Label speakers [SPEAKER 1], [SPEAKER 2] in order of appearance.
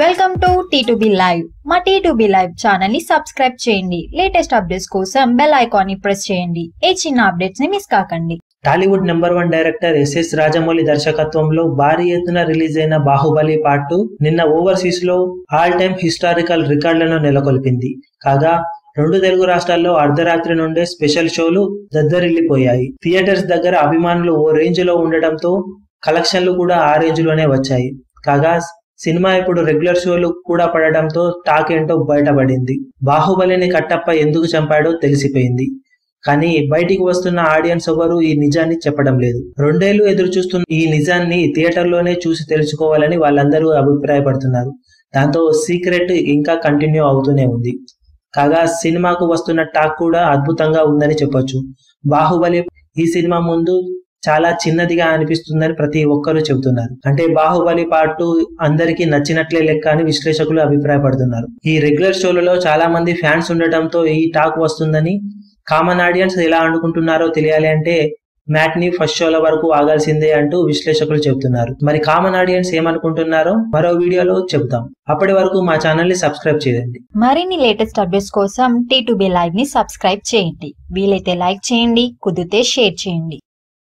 [SPEAKER 1] Welcome to T live మా T live ఛానల్ని subscribe చేయండి. లేటెస్ట్ అప్డేట్స్ కోసం బెల్ ఐకాన్ని ప్రెస్ చేయండి. ఏ చిన్న అప్డేట్స్ని మిస్ కాకండి.
[SPEAKER 2] Tollywood number one director SS Rajamouli దర్శకత్వంలో భారీ ఎత్తున రిలీజ్ అయిన బాహుబలి పార్ట్ టూ నిన్న ఓవర్సీస్లో ఆల్ టైమ్ హిస్టారికల్ రికార్డులను నెలకొల్పింది. కాగా రెండు తెలుగు రాష్ట్రాల్లో అర్ధరాత్రి నుండే స్పెషల్ షోలు దద్దరిల్లిపోయాయి. థియేటర్స్ దగ్గర అభిమానులు ఓ రేంజ్లో ఉండటంతో కలెక్షన్లు కూడా ఆ రేంజ్లోనే వచ్చాయి. కాగా సినిమా ఇప్పుడు రెగ్యులర్ షోలు కూడా పడడంతో టాక్ ఏంటో బయటపడింది. బాహుబలిని కట్టప్ప ఎందుకు చంపాడో తెలిసిపోయింది. కానీ బయటికి వస్తున్న ఆడియన్స్ ఎవరు ఈ నిజాన్ని చెప్పడం లేదు. రెండేళ్ళు ఎదురు చూస్తున్న ఈ నిజాన్ని థియేటర్లోనే చూసి తెలుసుకోవాలని వాళ్ళందరూ అభిప్రాయపడుతున్నారు. దాంతో సీక్రెట్ ఇంకా కంటిన్యూ అవుతూనే ఉంది. కాగా సినిమాకు వస్తున్న టాక్ కూడా అద్భుతంగా ఉందని చెప్పొచ్చు. బాహుబలి ఈ సినిమా ముందు చాలా చిన్నదిగా అనిపిస్తుందని ప్రతి ఒక్కరూ చెబుతున్నారు. అంటే బాహుబలి పార్ట్ టూ అందరికీ నచ్చినట్లే లెక్క అని విశ్లేషకులు అభిప్రాయపడుతున్నారు. ఈ రెగ్యులర్ షోలలో చాలా మంది ఫ్యాన్స్ ఉండటంతో ఈ టాక్ వస్తుందని కామన్ ఆడియన్స్ ఎలా అనుకుంటున్నారో తెలియాలి అంటే మ్యాట్ని ఫస్ట్ షోల వరకు ఆగాల్సిందే అంటూ విశ్లేషకులు చెబుతున్నారు. మరి కామన్ ఆడియన్స్ ఏమనుకుంటున్నారో మరో వీడియోలో చెబుతాం. అప్పటి వరకు మా ఛానల్ని సబ్స్క్రైబ్ చేయండి.
[SPEAKER 1] మరిన్ని లేటెస్ట్ అప్డేట్స్ కోసం టీ లైవ్ని సబ్స్క్రైబ్ చేయండి. వీలైతే లైక్ చేయండి కుదిరితే షేర్ చేయండి.